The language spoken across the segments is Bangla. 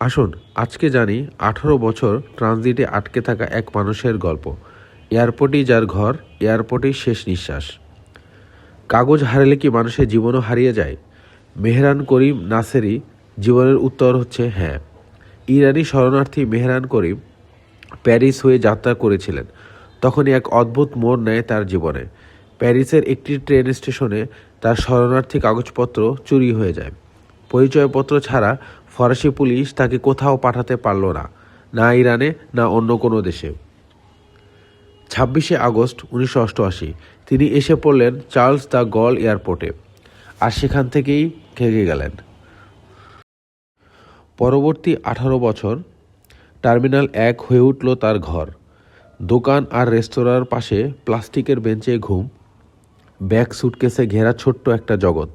আসুন, আজকে জানি আঠারো বছর ট্রানজিটে আটকে থাকা এক মানুষের গল্প। এয়ারপোর্টেই যার ঘর, এয়ারপোর্টেই শেষ নিঃশ্বাস। কাগজ হারালে কি মানুষের জীবনও হারিয়ে যায়? মেহরান করিম নাসেরি জীবনের উত্তর হচ্ছে হ্যাঁ। ইরানি শরণার্থী মেহরান করিম প্যারিস হয়ে যাত্রা করেছিলেন। তখনই এক অদ্ভুত মোড় নেয় তার জীবনে। প্যারিসের একটি ট্রেন স্টেশনে তার শরণার্থী কাগজপত্র চুরি হয়ে যায়। পরিচয়পত্র ছাড়া ফরাসি পুলিশ তাকে কোথাও পাঠাতে পারল না না ইরানে, না অন্য কোনো দেশে। ছাব্বিশে আগস্ট উনিশশো অষ্টআশি, তিনি এসে পড়লেন চার্লস দ্য গল এয়ারপোর্টে আর সেখান থেকেই খেগে গেলেন। পরবর্তী আঠারো বছর টার্মিনাল এক হয়ে উঠল তার ঘর। দোকান আর রেস্তোরাঁর পাশে প্লাস্টিকের বেঞ্চে ঘুম, ব্যাগ সুটকেসে ঘেরা ছোট্ট একটা জগৎ।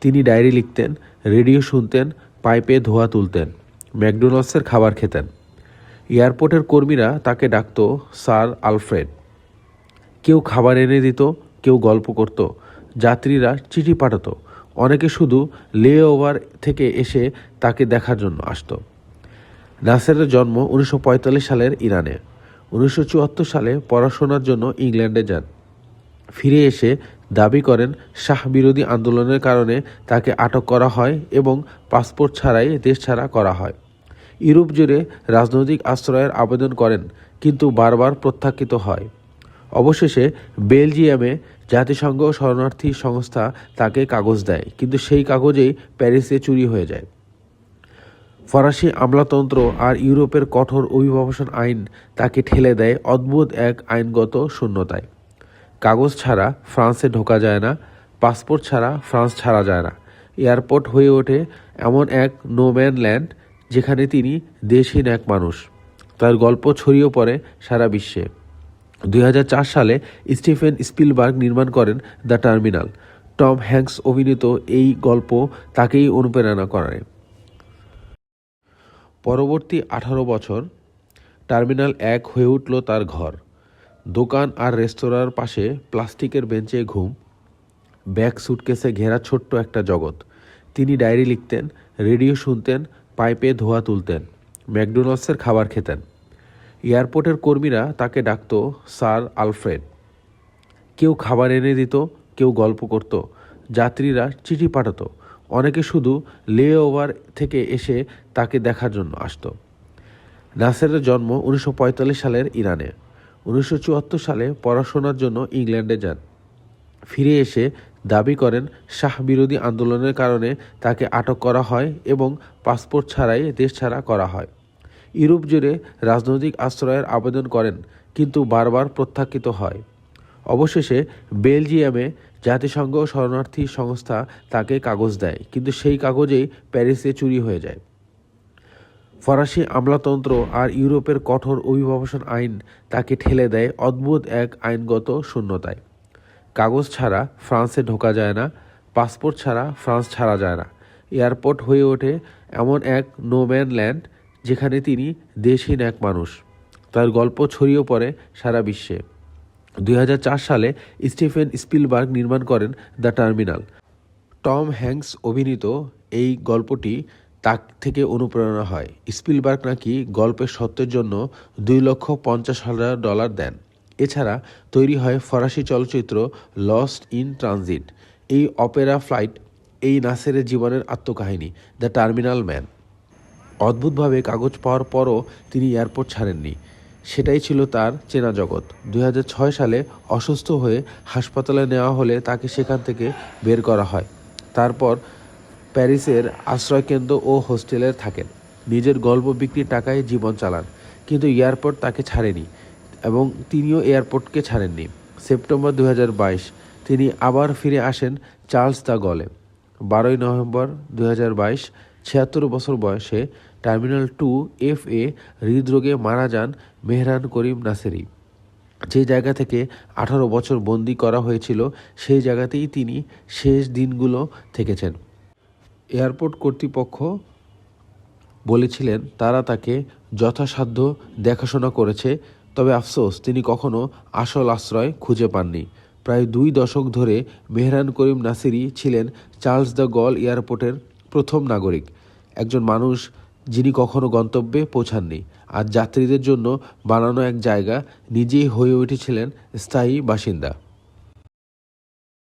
তিনি ডায়েরি লিখতেন, রেডিও শুনতেন পাইপে ধোয়া তুলতেন, ম্যাকডোনাল্ডসের খাবার খেতেন। এয়ারপোর্টের কর্মীরা তাকে ডাকত, স্যার আলফ্রেড। কেউ খাবার এনে দিত, কেউ গল্প করত, যাত্রীরা চিঠি পাঠাতো। অনেকে শুধু লে ওভার থেকে এসে তাকে দেখার জন্য আসতো। নাসেরের জন্ম উনিশশো পঁয়তাল্লিশ সালের ইরানে। উনিশশো চুয়াত্তর সালে পড়াশোনার জন্য ইংল্যান্ডে যান। ফিরে এসে দাবি করেন, শাহ বিরোধী আন্দোলনের কারণে তাকে আটক করা হয় এবং পাসপোর্ট ছাড়াই দেশ ছাড়া করা হয়। ইউরোপ জুড়ে রাজনৈতিক আশ্রয়ের আবেদন করেন, কিন্তু বারবার প্রত্যাখ্যিত হয়। অবশেষে বেলজিয়ামে জাতিসংঘ শরণার্থী সংস্থা তাকে কাগজ দেয়, কিন্তু সেই কাগজেই প্যারিসে চুরি হয়ে যায়। ফরাসি আমলাতন্ত্র আর ইউরোপের কঠোর অভিবাসন আইন তাকে ঠেলে দেয় অদ্ভুত এক আইনগত শূন্যতায়। কাগজ ছাড়া ফ্রান্সে ঢোকা যায় না, পাসপোর্ট ছাড়া ফ্রান্স ছাড়া যায় না। এয়ারপোর্ট হয়ে ওঠে এমন এক নোম্যান ল্যান্ড যেখানে তিনি দেশহীন এক মানুষ। তার গল্প ছড়িয়ে পড়ে সারা বিশ্বে। দুই হাজার চার সালে স্টিফেন স্পিলবার্গ নির্মাণ করেন দ্য টার্মিনাল। টম হ্যাঙ্কস অভিনীত এই গল্প তাকেই অনুপ্রেরণা করে পরবর্তী আঠারো বছর টার্মিনাল এক হয়ে উঠল তার ঘর। দোকান আর রেস্তোরাঁর পাশে প্লাস্টিকের বেঞ্চে ঘুম, ব্যাগ সুটকেসে ঘেরা ছোট্ট একটা জগৎ। তিনি ডায়েরি লিখতেন, রেডিও শুনতেন, পাইপে ধোয়া তুলতেন, ম্যাকডোনাল্ডসের খাবার খেতেন। এয়ারপোর্টের কর্মীরা তাকে ডাকত, স্যার আলফ্রেড। কেউ খাবার এনে দিত, কেউ গল্প করত, যাত্রীরা চিঠি পাঠাত। অনেকে শুধু লে ওভার থেকে এসে তাকে দেখার জন্য আসতো। নাসেরের জন্ম উনিশশো পঁয়তাল্লিশ সালের ইরানে। উনিশশো চুয়াত্তর সালে পড়াশোনার জন্য ইংল্যান্ডে যান। ফিরে এসে দাবি করেন, শাহ বিরোধী আন্দোলনের কারণে তাকে আটক করা হয় এবং পাসপোর্ট ছাড়াই দেশ ছাড়া করা হয়। ইউরোপ জুড়ে রাজনৈতিক আশ্রয়ের আবেদন করেন, কিন্তু বারবার প্রত্যাখ্যিত হয়। অবশেষে বেলজিয়ামে জাতিসংঘ শরণার্থী সংস্থা তাকে কাগজ দেয়, কিন্তু সেই কাগজেই প্যারিসে চুরি হয়ে যায়। ফরাসি আমলাতন্ত্র আর ইউরোপের কঠোর অভিবাসন আইন তাকে ঠেলে দেয় অদ্ভুত এক আইনগত শূন্যতায়। কাগজ ছাড়া ফ্রান্সে ঢোকা যায় না, পাসপোর্ট ছাড়া ফ্রান্স ছাড়া যায় না। এয়ারপোর্ট হয়ে ওঠে এমন এক নোম্যান ল্যান্ড যেখানে তিনি দেশহীন এক মানুষ। তার গল্প ছড়িয়ে পড়ে সারা বিশ্বে। দুই হাজার চার সালে স্টিফেন স্পিলবার্গ নির্মাণ করেন দ্য টার্মিনাল। টম হ্যাঙ্কস অভিনীত এই গল্পটি তার থেকে অনুপ্রেরণা হয়। স্পিলবার্গ নাকি গল্পের সত্যের জন্য দুই লক্ষ পঞ্চাশ হাজার ডলার দেন। এছাড়া তৈরি হয় ফরাসি চলচ্চিত্র লস্ট ইন ট্রানজিট। এই অপেরা ফ্লাইট এই নাসেরের জীবনের আত্মকাহিনী, দ্য টার্মিনাল ম্যান। অদ্ভুতভাবে কাগজ পাওয়ার পরও তিনি এয়ারপোর্ট ছাড়েননি। সেটাই ছিল তার চেনা জগৎ। দুই হাজার ছয় সালে অসুস্থ হয়ে হাসপাতালে নেওয়া হলে তাকে সেখান থেকে বের করা হয়। তারপর প্যারিসের আশ্রয়কেন্দ্র ও হোস্টেলে থাকেন। নিজের গল্প বিক্রির টাকায় জীবন চালান, কিন্তু এয়ারপোর্ট তাকে ছাড়েনি এবং তিনিও এয়ারপোর্টকে ছাড়েননি। সেপ্টেম্বর দু তিনি আবার ফিরে আসেন চার্লস দ্য গলে। বারোই নভেম্বর দু ছিয়াত্তর বছর বয়সে টার্মিনাল টু এফ এ হৃদরোগে মারা যান মেহরান করিম নাসেরি। যে জায়গা থেকে আঠারো বছর বন্দি করা হয়েছিল, সেই জায়গাতেই তিনি শেষ দিনগুলো থেকেছেন। এয়ারপোর্ট কর্তৃপক্ষ বলেছিলেন, তারা তাকে যথাসাধ্য দেখাশোনা করেছে, তবে আফসোস, তিনি কখনো আসল আশ্রয় খুঁজে পাননি। প্রায় দুই দশক ধরে মেহরান করিম নাসিরি ছিলেন চার্লস দ্য গল এয়ারপোর্টের প্রথম নাগরিক, একজন মানুষ যিনি কখনো গন্তব্যে পৌঁছাননি। আর যাত্রীদের জন্য বানানো এক জায়গা নিজেই হয়ে উঠেছিলেন স্থায়ী বাসিন্দা।